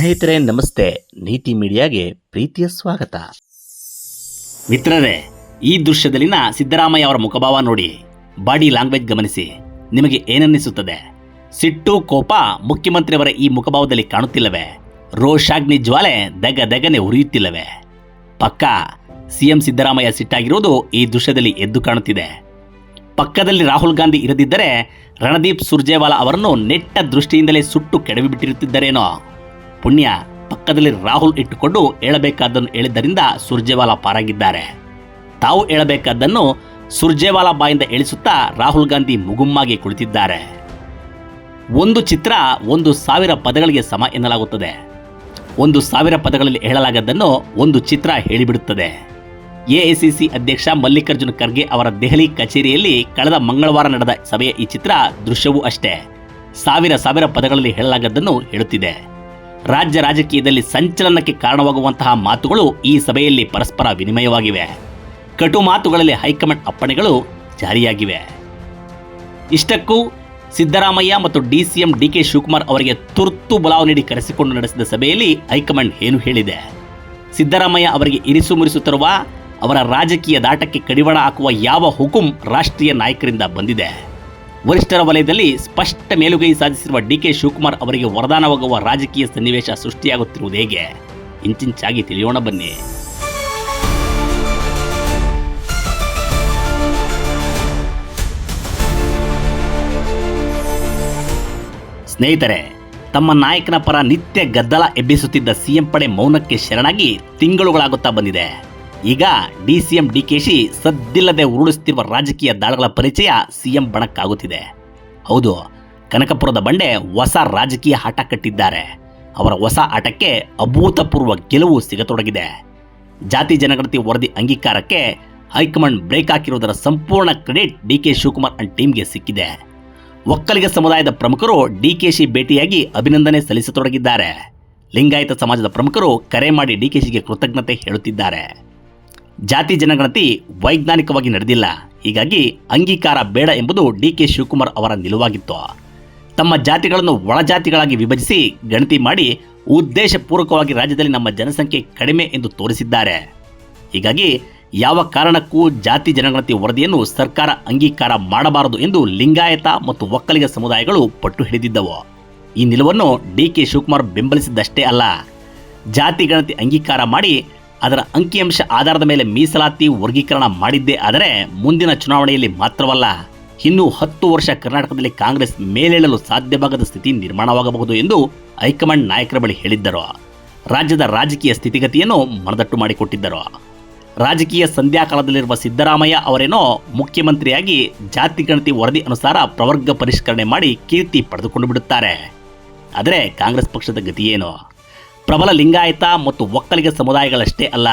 ಸ್ನೇಹಿತರೆ, ನಮಸ್ತೆ. ನೀತಿ ಮೀಡಿಯಾಗೆ ಪ್ರೀತಿಯ ಸ್ವಾಗತ. ಮಿತ್ರರೇ, ಈ ದೃಶ್ಯದಲ್ಲಿನ ಸಿದ್ದರಾಮಯ್ಯ ಅವರ ಮುಖಭಾವ ನೋಡಿ. ಬಾಡಿ ಲ್ಯಾಂಗ್ವೇಜ್ ಗಮನಿಸಿ. ನಿಮಗೆ ಏನನ್ನಿಸುತ್ತದೆ? ಸಿಟ್ಟು, ಕೋಪ ಮುಖ್ಯಮಂತ್ರಿಯವರ ಈ ಮುಖಭಾವದಲ್ಲಿ ಕಾಣುತ್ತಿಲ್ಲವೇ? ರೋಷಾಗ್ನಿ ಜ್ವಾಲೆ ದಗ ದಗನೆ ಉರಿಯುತ್ತಿಲ್ಲವೇ? ಪಕ್ಕ ಸಿಎಂ ಸಿದ್ದರಾಮಯ್ಯ ಸಿಟ್ಟಾಗಿರುವುದು ಈ ದೃಶ್ಯದಲ್ಲಿ ಎದ್ದು ಕಾಣುತ್ತಿದೆ. ಪಕ್ಕದಲ್ಲಿ ರಾಹುಲ್ ಗಾಂಧಿ ಇರದಿದ್ದರೆ ರಣದೀಪ್ ಸುರ್ಜೇವಾಲಾ ಅವರನ್ನು ನೆಟ್ಟ ದೃಷ್ಟಿಯಿಂದಲೇ ಸುಟ್ಟು ಕೆಡವಿಬಿಟ್ಟಿರುತ್ತಿದ್ದರೇನೋ? ಪುಣ್ಯ ಪಕ್ಕದಲ್ಲಿ ರಾಹುಲ್ ಇಟ್ಟುಕೊಂಡು ಹೇಳಬೇಕಾದ್ದನ್ನು ಹೇಳಿದ್ದರಿಂದ ಸುರ್ಜೇವಾಲಾ ಪಾರಾಗಿದ್ದಾರೆ. ತಾವು ಹೇಳಬೇಕಾದ್ದನ್ನು ಸುರ್ಜೇವಾಲಾ ಬಾಯಿಂದ ಇಳಿಸುತ್ತಾ ರಾಹುಲ್ ಗಾಂಧಿ ಮುಗುಮ್ಮಾಗಿ ಕುಳಿತಿದ್ದಾರೆ. ಒಂದು ಚಿತ್ರ ಒಂದು ಸಾವಿರ ಪದಗಳಿಗೆ ಸಮ ಎನ್ನಲಾಗುತ್ತದೆ. ಒಂದು ಸಾವಿರ ಪದಗಳಲ್ಲಿ ಹೇಳಲಾಗದ್ದನ್ನು ಒಂದು ಚಿತ್ರ ಹೇಳಿಬಿಡುತ್ತದೆ. ಎಐಸಿಸಿ ಅಧ್ಯಕ್ಷ ಮಲ್ಲಿಕಾರ್ಜುನ ಖರ್ಗೆ ಅವರ ದೆಹಲಿ ಕಚೇರಿಯಲ್ಲಿ ಕಳೆದ ಮಂಗಳವಾರ ನಡೆದ ಸಭೆಯ ಈ ಚಿತ್ರ ದೃಶ್ಯವೂ ಅಷ್ಟೇ. ಸಾವಿರ ಸಾವಿರ ಪದಗಳಲ್ಲಿ ಹೇಳಲಾಗದ್ದನ್ನು ಹೇಳುತ್ತಿದೆ. ರಾಜ್ಯ ರಾಜಕೀಯದಲ್ಲಿ ಸಂಚಲನಕ್ಕೆ ಕಾರಣವಾಗುವಂತಹ ಮಾತುಗಳು ಈ ಸಭೆಯಲ್ಲಿ ಪರಸ್ಪರ ವಿನಿಮಯವಾಗಿವೆ. ಕಟು ಮಾತುಗಳಲ್ಲಿ ಹೈಕಮಾಂಡ್ ಅಪ್ಪಣೆಗಳು ಜಾರಿಯಾಗಿವೆ. ಇಷ್ಟಕ್ಕೂ ಸಿದ್ದರಾಮಯ್ಯ ಮತ್ತು ಡಿಸಿಎಂ ಡಿಕೆ ಶಿವಕುಮಾರ್ ಅವರಿಗೆ ತುರ್ತು ಬಲಾವ್ ನೀಡಿ ಕರೆಸಿಕೊಂಡು ನಡೆಸಿದ ಸಭೆಯಲ್ಲಿ ಹೈಕಮಾಂಡ್ ಏನು ಹೇಳಿದೆ? ಸಿದ್ದರಾಮಯ್ಯ ಅವರಿಗೆ ಇರಿಸು ಮುರಿಸು ತರುವ ಅವರ ರಾಜಕೀಯ ದಾಟಕ್ಕೆ ಕಡಿವಾಣ ಹಾಕುವ ಯಾವ ಹುಕುಂ ರಾಷ್ಟ್ರೀಯ ನಾಯಕರಿಂದ ಬಂದಿದೆ? ವರಿಷ್ಠರ ವಲಯದಲ್ಲಿ ಸ್ಪಷ್ಟ ಮೇಲುಗೈ ಸಾಧಿಸಿರುವ ಡಿಕೆ ಶಿವಕುಮಾರ್ ಅವರಿಗೆ ವರದಾನವಾಗುವ ರಾಜಕೀಯ ಸನ್ನಿವೇಶ ಸೃಷ್ಟಿಯಾಗುತ್ತಿರುವುದು ಹೇಗೆ? ಇಂಚಿಂಚಾಗಿ ತಿಳಿಯೋಣ ಬನ್ನಿ. ಸ್ನೇಹಿತರೆ, ತಮ್ಮ ನಾಯಕನ ಪರ ನಿತ್ಯ ಗದ್ದಲ ಎಬ್ಬಿಸುತ್ತಿದ್ದ ಸಿಎಂ ಪಡೆ ಮೌನಕ್ಕೆ ಶರಣಾಗಿ ತಿಂಗಳುಗಳಾಗುತ್ತಾ ಬಂದಿದೆ. ಈಗ ಡಿಸಿಎಂ ಶಿ ಸದ್ದಿಲ್ಲದೆ ಉರುಳಿಸುತ್ತಿರುವ ರಾಜಕೀಯ ದಾಳಗಳ ಪರಿಚಯ ಸಿಎಂ ಬಣಕ್ಕಾಗುತ್ತಿದೆ. ಹೌದು, ಕನಕಪುರದ ಬಂಡೆ ಹೊಸ ರಾಜಕೀಯ ಆಟ ಕಟ್ಟಿದ್ದಾರೆ. ಅವರ ಹೊಸ ಆಟಕ್ಕೆ ಅಭೂತಪೂರ್ವ ಗೆಲುವು ಸಿಗತೊಡಗಿದೆ. ಜಾತಿ ಜನಗಣತಿ ವರದಿ ಅಂಗೀಕಾರಕ್ಕೆ ಹೈಕಮಾಂಡ್ ಬ್ರೇಕ್ ಹಾಕಿರುವುದರ ಸಂಪೂರ್ಣ credit D K Shivakumar and ಟೀಮ್ಗೆ ಸಿಕ್ಕಿದೆ. ಒಕ್ಕಲಿಗ ಸಮುದಾಯದ ಪ್ರಮುಖರು ಡಿ ಕೆ ಶಿ ಭೇಟಿಯಾಗಿ ಅಭಿನಂದನೆ ಸಲ್ಲಿಸತೊಡಗಿದ್ದಾರೆ. ಲಿಂಗಾಯತ ಸಮಾಜದ ಪ್ರಮುಖರು ಕರೆ ಮಾಡಿ ಡಿ ಕೆ ಶಿಗೆ ಕೃತಜ್ಞತೆ ಹೇಳುತ್ತಿದ್ದಾರೆ. ಜಾತಿ ಜನಗಣತಿ ವೈಜ್ಞಾನಿಕವಾಗಿ ನಡೆದಿಲ್ಲ. ಹೀಗಾಗಿ ಅಂಗೀಕಾರ ಬೇಡ ಎಂಬುದು ಡಿ ಕೆ ಶಿವಕುಮಾರ್ ಅವರ ನಿಲುವಾಗಿತ್ತು. ತಮ್ಮ ಜಾತಿಗಳನ್ನು ಒಳಜಾತಿಗಳಾಗಿ ವಿಭಜಿಸಿ ಗಣತಿ ಮಾಡಿ ಉದ್ದೇಶಪೂರ್ವಕವಾಗಿ ರಾಜ್ಯದಲ್ಲಿ ನಮ್ಮ ಜನಸಂಖ್ಯೆ ಕಡಿಮೆ ಎಂದು ತೋರಿಸಿದ್ದಾರೆ. ಹೀಗಾಗಿ ಯಾವ ಕಾರಣಕ್ಕೂ ಜಾತಿ ಜನಗಣತಿ ವರದಿಯನ್ನು ಸರ್ಕಾರ ಅಂಗೀಕಾರ ಮಾಡಬಾರದು ಎಂದು ಲಿಂಗಾಯತ ಮತ್ತು ಒಕ್ಕಲಿಗ ಸಮುದಾಯಗಳು ಪಟ್ಟು ಹಿಡಿದಿದ್ದವು. ಈ ನಿಲುವನ್ನು ಡಿಕೆ ಶಿವಕುಮಾರ್ ಬೆಂಬಲಿಸಿದ್ದಷ್ಟೇ ಅಲ್ಲ. ಜಾತಿ ಗಣತಿ ಅಂಗೀಕಾರ ಮಾಡಿ ಅದರ ಅಂಕಿಅಂಶ ಆಧಾರದ ಮೇಲೆ ಮೀಸಲಾತಿ ವರ್ಗೀಕರಣ ಮಾಡಿದ್ದೇ ಆದರೆ ಮುಂದಿನ ಚುನಾವಣೆಯಲ್ಲಿ ಮಾತ್ರವಲ್ಲ, ಇನ್ನೂ ಹತ್ತು ವರ್ಷ ಕರ್ನಾಟಕದಲ್ಲಿ ಕಾಂಗ್ರೆಸ್ ಮೇಲೇಳಲು ಸಾಧ್ಯವಾಗದ ಸ್ಥಿತಿ ನಿರ್ಮಾಣವಾಗಬಹುದು ಎಂದು ಹೈಕಮಾಂಡ್ ನಾಯಕರ ಬಳಿ ಹೇಳಿದ್ದರು. ರಾಜ್ಯದ ರಾಜಕೀಯ ಸ್ಥಿತಿಗತಿಯನ್ನು ಮನದಟ್ಟು ಮಾಡಿಕೊಟ್ಟಿದ್ದರು. ರಾಜಕೀಯ ಸಂಧ್ಯಾಕಾಲದಲ್ಲಿರುವ ಸಿದ್ದರಾಮಯ್ಯ ಅವರೇನೋ ಮುಖ್ಯಮಂತ್ರಿಯಾಗಿ ಜಾತಿ ಗಣತಿ ವರದಿ ಅನುಸಾರ ಪ್ರವರ್ಗ ಪರಿಷ್ಕರಣೆ ಮಾಡಿ ಕೀರ್ತಿ ಪಡೆದುಕೊಂಡು ಬಿಡುತ್ತಾರೆ. ಆದರೆ ಕಾಂಗ್ರೆಸ್ ಪಕ್ಷದ ಗತಿಯೇನು ಪ್ರಬಲ ಲಿಂಗಾಯತ ಮತ್ತು ಒಕ್ಕಲಿಗ ಸಮುದಾಯಗಳಷ್ಟೇ ಅಲ್ಲ,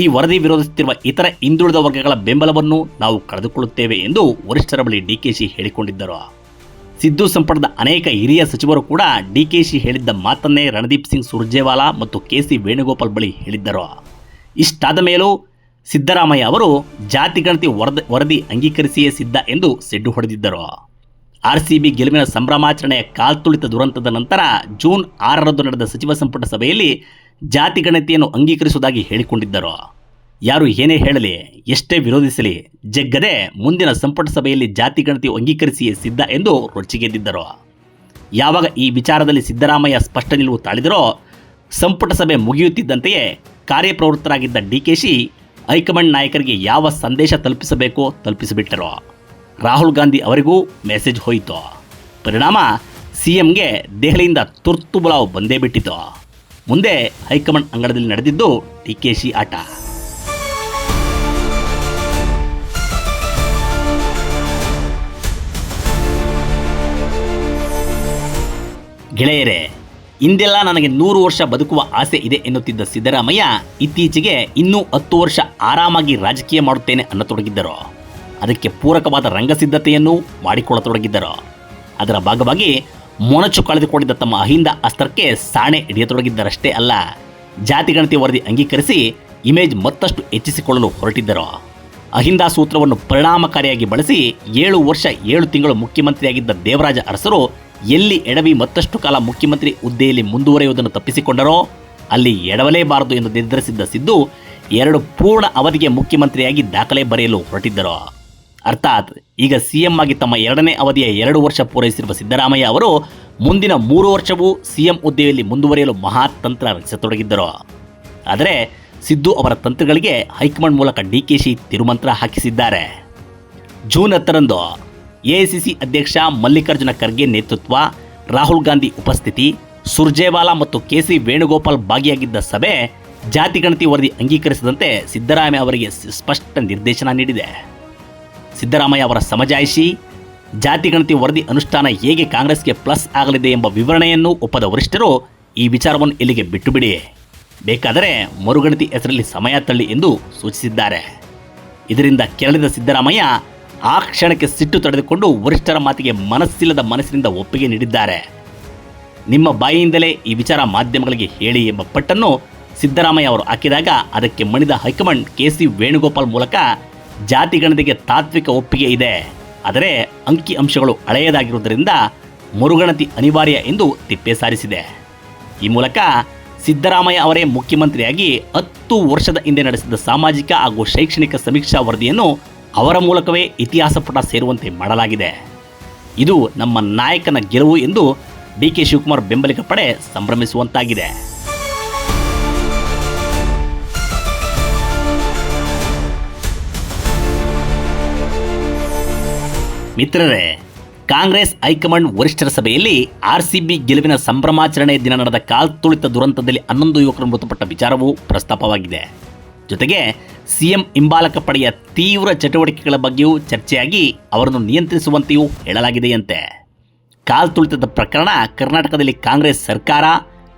ಈ ವರದಿ ವಿರೋಧಿಸುತ್ತಿರುವ ಇತರ ಹಿಂದುಳಿದ ವರ್ಗಗಳ ಬೆಂಬಲವನ್ನು ನಾವು ಕಳೆದುಕೊಳ್ಳುತ್ತೇವೆ ಎಂದು ವರಿಷ್ಠರ ಬಳಿ ಡಿಕೆಶಿ ಹೇಳಿಕೊಂಡಿದ್ದರು. ಸಿದ್ದು ಸಂಪುಟದ ಅನೇಕ ಹಿರಿಯ ಸಚಿವರು ಕೂಡ ಡಿಕೆಶಿ ಹೇಳಿದ್ದ ಮಾತನ್ನೇ ರಣದೀಪ್ ಸಿಂಗ್ ಸುರ್ಜೇವಾಲಾ ಮತ್ತು ಕೆಸಿ ವೇಣುಗೋಪಾಲ್ ಬಳಿ ಹೇಳಿದ್ದರು. ಇಷ್ಟಾದ ಮೇಲೂ ಸಿದ್ದರಾಮಯ್ಯ ಅವರು ಜಾತಿ ಗಣತಿ ವರದಿ ವರದಿ ಅಂಗೀಕರಿಸಿಯೇ ಸಿದ್ಧ ಎಂದು ಸೆಡ್ಡು ಹೊಡೆದಿದ್ದರು. ಆರ್ಸಿಬಿ ಗೆಲುವಿನ ಸಂಭ್ರಮಾಚರಣೆಯ ಕಾಲ್ತುಳಿತ ದುರಂತದ ನಂತರ ಜೂನ್ ಆರರಂದು ನಡೆದ ಸಚಿವ ಸಂಪುಟ ಸಭೆಯಲ್ಲಿ ಜಾತಿ ಗಣತಿಯನ್ನು ಅಂಗೀಕರಿಸುವುದಾಗಿ ಹೇಳಿಕೊಂಡಿದ್ದರು. ಯಾರು ಏನೇ ಹೇಳಲಿ, ಎಷ್ಟೇ ವಿರೋಧಿಸಲಿ, ಜಗ್ಗದೆ ಮುಂದಿನ ಸಂಪುಟ ಸಭೆಯಲ್ಲಿ ಜಾತಿ ಗಣತಿ ಅಂಗೀಕರಿಸಿಯೇ ಸಿದ್ಧ ಎಂದು ರೊಚ್ಚಿಗೆದ್ದಿದ್ದರು ಯಾವಾಗ ಈ ವಿಚಾರದಲ್ಲಿ ಸಿದ್ದರಾಮಯ್ಯ ಸ್ಪಷ್ಟ ನಿಲುವು ತಾಳಿದರೋ, ಸಂಪುಟ ಸಭೆ ಮುಗಿಯುತ್ತಿದ್ದಂತೆಯೇ ಕಾರ್ಯಪ್ರವೃತ್ತರಾಗಿದ್ದ ಡಿಕೆಶಿ ಹೈಕಮಾಂಡ್ ನಾಯಕರಿಗೆ ಯಾವ ಸಂದೇಶ ತಲುಪಿಸಬೇಕೋ ತಲುಪಿಸಿಬಿಟ್ಟರು. ರಾಹುಲ್ ಗಾಂಧಿ ಅವರಿಗೂ ಮೆಸೇಜ್ ಹೋಯಿತು. ಪರಿಣಾಮ ಸಿ ಎಂಗೆ ದೆಹಲಿಯಿಂದ ತುರ್ತು ಬುಲಾವ್ ಬಂದೇ ಬಿಟ್ಟಿತು. ಮುಂದೆ ಹೈಕಮಾಂಡ್ ಅಂಗಡದಲ್ಲಿ ನಡೆದಿದ್ದು ಡಿಕೆಶಿ ಆಟ. ಗೆಳೆಯರೇ, ಇಂದೆಲ್ಲ ನನಗೆ ನೂರು ವರ್ಷ ಬದುಕುವ ಆಸೆ ಇದೆ ಎನ್ನುತ್ತಿದ್ದ ಸಿದ್ದರಾಮಯ್ಯ ಇತ್ತೀಚೆಗೆ ಇನ್ನೂ ಹತ್ತು ವರ್ಷ ಆರಾಮಾಗಿ ರಾಜಕೀಯ ಮಾಡುತ್ತೇನೆ ಅನ್ನತೊಡಗಿದ್ದರು. ಅದಕ್ಕೆ ಪೂರಕವಾದ ರಂಗಸಿದ್ಧತೆಯನ್ನು ಮಾಡಿಕೊಳ್ಳತೊಡಗಿದ್ದರು. ಅದರ ಭಾಗವಾಗಿ ಮೊನಚು ಕಳೆದುಕೊಂಡಿದ್ದ ತಮ್ಮ ಅಹಿಂದ ಅಸ್ತ್ರಕ್ಕೆ ಸಾಣೆ ಹಿಡಿಯತೊಡಗಿದ್ದರಷ್ಟೇ ಅಲ್ಲ ಜಾತಿ ಗಣತಿ ವರದಿ ಅಂಗೀಕರಿಸಿ ಇಮೇಜ್ ಮತ್ತಷ್ಟು ಹೆಚ್ಚಿಸಿಕೊಳ್ಳಲು ಹೊರಟಿದ್ದರು. ಅಹಿಂದ ಸೂತ್ರವನ್ನು ಪರಿಣಾಮಕಾರಿಯಾಗಿ ಬಳಸಿ ಏಳು ವರ್ಷ ಏಳು ತಿಂಗಳು ಮುಖ್ಯಮಂತ್ರಿಯಾಗಿದ್ದ ದೇವರಾಜ ಅರಸರು ಎಲ್ಲಿ ಎಡವಿ ಮತ್ತಷ್ಟು ಕಾಲ ಮುಖ್ಯಮಂತ್ರಿ ಹುದ್ದೆಯಲ್ಲಿ ಮುಂದುವರೆಯುವುದನ್ನು ತಪ್ಪಿಸಿಕೊಂಡರೋ, ಅಲ್ಲಿ ಎಡವಲೇಬಾರದು ಎಂದು ನಿರ್ಧರಿಸಿದ್ದ ಸಿದ್ದು ಎರಡು ಪೂರ್ಣ ಅವಧಿಗೆ ಮುಖ್ಯಮಂತ್ರಿಯಾಗಿ ದಾಖಲೆ ಬರೆಯಲು ಹೊರಟಿದ್ದರು. ಅರ್ಥಾತ್ ಈಗ ಸಿಎಂ ಆಗಿ ತಮ್ಮ ಎರಡನೇ ಅವಧಿಯ ಎರಡು ವರ್ಷ ಪೂರೈಸಿರುವ ಸಿದ್ದರಾಮಯ್ಯ ಅವರು ಮುಂದಿನ ಮೂರು ವರ್ಷವೂ ಸಿಎಂ ಹುದ್ದೆಯಲ್ಲಿ ಮುಂದುವರಿಯಲು ಮಹಾತಂತ್ರ ರಚಿಸತೊಡಗಿದ್ದರು. ಆದರೆ ಸಿದ್ದು ಅವರ ತಂತ್ರಗಳಿಗೆ ಹೈಕಮಾಂಡ್ ಮೂಲಕ ಡಿಕೆಶಿ ತಿರುಮಂತ್ರ ಹಾಕಿಸಿದ್ದಾರೆ. ಜೂನ್ ಹತ್ತರಂದು ಎಐಸಿಸಿ ಅಧ್ಯಕ್ಷ ಮಲ್ಲಿಕಾರ್ಜುನ ಖರ್ಗೆ ನೇತೃತ್ವ, ರಾಹುಲ್ ಗಾಂಧಿ ಉಪಸ್ಥಿತಿ, ಸುರ್ಜೇವಾಲಾ ಮತ್ತು ಕೆ ಸಿ ವೇಣುಗೋಪಾಲ್ ಭಾಗಿಯಾಗಿದ್ದ ಸಭೆ ಜಾತಿ ಗಣತಿ ವರದಿ ಅಂಗೀಕರಿಸದಂತೆ ಸಿದ್ದರಾಮಯ್ಯ ಅವರಿಗೆ ಸ್ಪಷ್ಟ ನಿರ್ದೇಶನ ನೀಡಿದೆ. ಸಿದ್ದರಾಮಯ್ಯ ಅವರ ಸಮಜಾಯಿಷಿ. ಜಾತಿ ಗಣತಿ ವರದಿ ಅನುಷ್ಠಾನ ಹೇಗೆ ಕಾಂಗ್ರೆಸ್ಗೆ ಪ್ಲಸ್ ಆಗಲಿದೆ ಎಂಬ ವಿವರಣೆಯನ್ನು ಒಪ್ಪದ ವರಿಷ್ಠರು ಈ ವಿಚಾರವನ್ನು ಇಲ್ಲಿಗೆ ಬಿಟ್ಟು ಬಿಡಿ ಬೇಕಾದರೆ ಮರುಗಣತಿ ಹೆಸರಲ್ಲಿ ಸಮಯ ತಳ್ಳಿ ಎಂದು ಸೂಚಿಸಿದ್ದಾರೆ. ಇದರಿಂದ ಕೆರಳಿದ ಸಿದ್ದರಾಮಯ್ಯ ಆ ಕ್ಷಣಕ್ಕೆ ಸಿಟ್ಟು ತಡೆದುಕೊಂಡು ವರಿಷ್ಠರ ಮಾತಿಗೆ ಮನಸ್ಸಿಲ್ಲದ ಮನಸ್ಸಿನಿಂದ ಒಪ್ಪಿಗೆ ನೀಡಿದ್ದಾರೆ. ನಿಮ್ಮ ಬಾಯಿಯಿಂದಲೇ ಈ ವಿಚಾರ ಮಾಧ್ಯಮಗಳಿಗೆ ಹೇಳಿ ಎಂಬ ಪಟ್ಟನ್ನು ಸಿದ್ದರಾಮಯ್ಯ ಅವರು ಹಾಕಿದಾಗ ಅದಕ್ಕೆ ಮಣಿದ high command K C Venugopal ಮೂಲಕ ಜಾತಿ ಗಣತಿಗೆ ತಾತ್ವಿಕ ಒಪ್ಪಿಗೆ ಇದೆ. ಆದರೆ ಅಂಕಿ ಅಂಶಗಳು ಹಳೆಯದಾಗಿರುವುದರಿಂದ ಮರುಗಣತಿ ಅನಿವಾರ್ಯ ಎಂದು ತಿಪ್ಪೆ ಸಾರಿಸಿದೆ. ಈ ಮೂಲಕ ಸಿದ್ದರಾಮಯ್ಯ ಅವರೇ ಮುಖ್ಯಮಂತ್ರಿಯಾಗಿ ಹತ್ತು ವರ್ಷದ ಹಿಂದೆ ನಡೆಸಿದ ಸಾಮಾಜಿಕ ಹಾಗೂ ಶೈಕ್ಷಣಿಕ ಸಮೀಕ್ಷಾ ವರದಿಯನ್ನು ಅವರ ಮೂಲಕವೇ ಇತಿಹಾಸ ಪುಟ ಸೇರುವಂತೆ ಮಾಡಲಾಗಿದೆ. ಇದು ನಮ್ಮ ನಾಯಕನ ಗೆಲುವು ಎಂದು ಡಿ ಕೆ ಶಿವಕುಮಾರ್ ಬೆಂಬಲಿಗ ಪಡೆ ಸಂಭ್ರಮಿಸುವಂತಾಗಿದೆ. ಮಿತ್ರರೇ, ಕಾಂಗ್ರೆಸ್ ಹೈಕಮಾಂಡ್ ವರಿಷ್ಠರ ಸಭೆಯಲ್ಲಿ ಆರ್ಸಿಬಿ ಗೆಲುವಿನ ಸಂಭ್ರಮಾಚರಣೆ ದಿನ ನಡೆದ ಕಾಲ್ತುಳಿತ ದುರಂತದಲ್ಲಿ ಹನ್ನೊಂದು ಯುವಕರು ಮೃತಪಟ್ಟ ವಿಚಾರವೂ ಪ್ರಸ್ತಾಪವಾಗಿದೆ. ಜೊತೆಗೆ, ಸಿಎಂ ಹಿಂಬಾಲಕ ಪಡೆಯ ತೀವ್ರ ಚಟುವಟಿಕೆಗಳ ಬಗ್ಗೆಯೂ ಚರ್ಚೆಯಾಗಿ ಅವರನ್ನು ನಿಯಂತ್ರಿಸುವಂತೆಯೂ ಹೇಳಲಾಗಿದೆಯಂತೆ. ಕಾಲ್ತುಳಿತದ ಪ್ರಕರಣ ಕರ್ನಾಟಕದಲ್ಲಿ ಕಾಂಗ್ರೆಸ್ ಸರ್ಕಾರ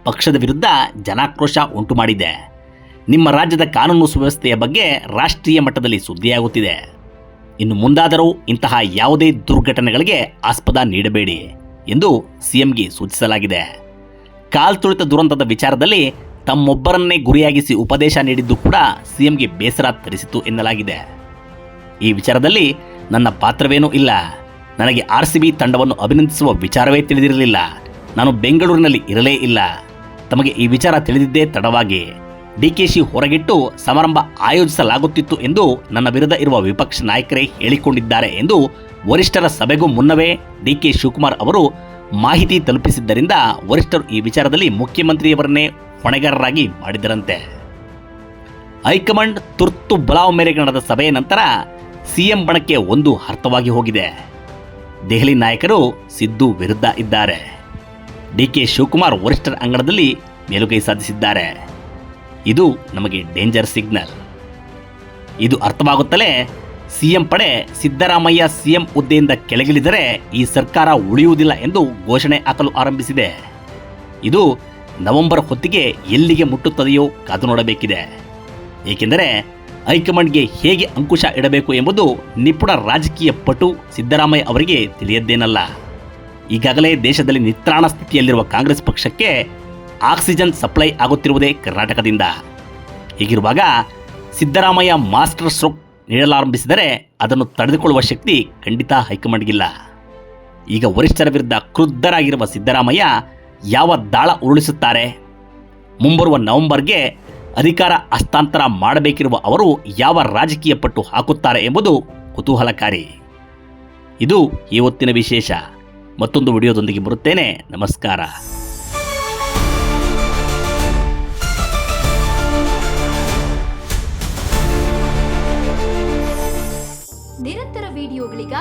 ಪಕ್ಷದ ವಿರುದ್ಧ ಜನಾಕ್ರೋಶ ಉಂಟು ಮಾಡಿದೆ ನಿಮ್ಮ ರಾಜ್ಯದ ಕಾನೂನು ಸುವ್ಯವಸ್ಥೆಯ ಬಗ್ಗೆ ರಾಷ್ಟ್ರೀಯ ಮಟ್ಟದಲ್ಲಿ ಸುದ್ದಿಯಾಗುತ್ತಿದೆ. ಇನ್ನು ಮುಂದಾದರೂ ಇಂತಹ ಯಾವುದೇ ದುರ್ಘಟನೆಗಳಿಗೆ ಆಸ್ಪದ ನೀಡಬೇಡಿ ಎಂದು ಸಿಎಂಗೆ ಸೂಚಿಸಲಾಗಿದೆ. ಕಾಲ್ತುಳಿತ ದುರಂತದ ವಿಚಾರದಲ್ಲಿ ತಮ್ಮೊಬ್ಬರನ್ನೇ ಗುರಿಯಾಗಿಸಿ ಉಪದೇಶ ನೀಡಿದ್ದು ಕೂಡ ಸಿಎಂಗೆ ಬೇಸರ ತರಿಸಿತು ಎನ್ನಲಾಗಿದೆ. ಈ ವಿಚಾರದಲ್ಲಿ ನನ್ನ ಪಾತ್ರವೇನೂ ಇಲ್ಲ. ನನಗೆ ಆರ್ ಸಿ ಬಿ ತಂಡವನ್ನು ಅಭಿನಂದಿಸುವ ವಿಚಾರವೇ ತಿಳಿದಿರಲಿಲ್ಲ. ನಾನು ಬೆಂಗಳೂರಿನಲ್ಲಿ ಇರಲೇ ಇಲ್ಲ. ತಮಗೆ ಈ ವಿಚಾರ ತಿಳಿದಿದ್ದೇ ತಡವಾಗಿ. ಡಿಕೆಶಿ ಹೊರಗಿಟ್ಟು ಸಮಾರಂಭ ಆಯೋಜಿಸಲಾಗುತ್ತಿತ್ತು ಎಂದು ನನ್ನ ವಿರುದ್ಧ ಇರುವ ವಿಪಕ್ಷ ನಾಯಕರೇ ಹೇಳಿಕೊಂಡಿದ್ದಾರೆ ಎಂದು ವರಿಷ್ಠರ ಸಭೆಗೂ ಮುನ್ನವೇ ಡಿಕೆ ಶಿವಕುಮಾರ್ ಅವರು ಮಾಹಿತಿ ತಲುಪಿಸಿದ್ದರಿಂದ ವರಿಷ್ಠರು ಈ ವಿಚಾರದಲ್ಲಿ ಮುಖ್ಯಮಂತ್ರಿಯವರನ್ನೇ ಹೊಣೆಗಾರರಾಗಿ ಮಾಡಿದರಂತೆ. ಹೈಕಮಾಂಡ್ ತುರ್ತು ಬಲಾವ್ ಮೇರೆಗೆ ನಡೆದ ಸಭೆಯ ನಂತರ ಸಿಎಂ ಬಣಕ್ಕೆ ಒಂದು ಅರ್ಥವಾಗಿ ಹೋಗಿದೆ. ದೆಹಲಿ ನಾಯಕರು ಸಿದ್ದು ವಿರುದ್ಧ ಇದ್ದಾರೆ. ಡಿಕೆ ಶಿವಕುಮಾರ್ ವರಿಷ್ಠರ ಅಂಗಣದಲ್ಲಿ ಮೇಲುಗೈ ಸಾಧಿಸಿದ್ದಾರೆ. ಇದು ನಮಗೆ ಡೇಂಜರ್ ಸಿಗ್ನಲ್ ಇದು ಅರ್ಥವಾಗುತ್ತಲೇ ಸಿಎಂ ಪಡೆ ಸಿದ್ದರಾಮಯ್ಯ ಸಿಎಂ ಹುದ್ದೆಯಿಂದ ಕೆಳಗಿಳಿದರೆ ಈ ಸರ್ಕಾರ ಉಳಿಯುವುದಿಲ್ಲ ಎಂದು ಘೋಷಣೆ ಹಾಕಲು ಆರಂಭಿಸಿದೆ. ಇದು ನವೆಂಬರ್ ಹೊತ್ತಿಗೆ ಎಲ್ಲಿಗೆ ಮುಟ್ಟುತ್ತದೆಯೋ ಕಾದು ನೋಡಬೇಕಿದೆ. ಏಕೆಂದರೆ ಹೈಕಮಾಂಡ್ಗೆ ಹೇಗೆ ಅಂಕುಶ ಇಡಬೇಕು ಎಂಬುದು ನಿಪುಣ ರಾಜಕೀಯ ಪಟು ಸಿದ್ದರಾಮಯ್ಯ ಅವರಿಗೆ ತಿಳಿಯದ್ದೇನಲ್ಲ. ಈಗಾಗಲೇ ದೇಶದಲ್ಲಿ ನಿತ್ರಾಣ ಸ್ಥಿತಿಯಲ್ಲಿರುವ ಕಾಂಗ್ರೆಸ್ ಪಕ್ಷಕ್ಕೆ ಆಕ್ಸಿಜನ್ ಸಪ್ಲೈ ಆಗುತ್ತಿರುವುದೇ ಕರ್ನಾಟಕದಿಂದ. ಹೀಗಿರುವಾಗ ಸಿದ್ದರಾಮಯ್ಯ ಮಾಸ್ಟರ್ ಸ್ಟ್ರೋಕ್ ನೀಡಲಾರಂಭಿಸಿದರೆ ಅದನ್ನು ತಡೆದುಕೊಳ್ಳುವ ಶಕ್ತಿ ಖಂಡಿತ ಹೈಕಮಾಂಡ್ಗಿಲ್ಲ. ಈಗ ವರಿಷ್ಠರ ವಿರುದ್ಧ ಕ್ರುದ್ಧರಾಗಿರುವ ಸಿದ್ದರಾಮಯ್ಯ ಯಾವ ದಾಳ ಉರುಳಿಸುತ್ತಾರೆ? ಮುಂಬರುವ ನವೆಂಬರ್ಗೆ ಅಧಿಕಾರ ಹಸ್ತಾಂತರ ಮಾಡಬೇಕಿರುವ ಅವರು ಯಾವ ರಾಜಕೀಯ ಪಟ್ಟು ಹಾಕುತ್ತಾರೆ ಎಂಬುದು ಕುತೂಹಲಕಾರಿ. ಇದು ಇವತ್ತಿನ ವಿಶೇಷ. ಮತ್ತೊಂದು ವಿಡಿಯೋದೊಂದಿಗೆ ಬರುತ್ತೇನೆ. ನಮಸ್ಕಾರ.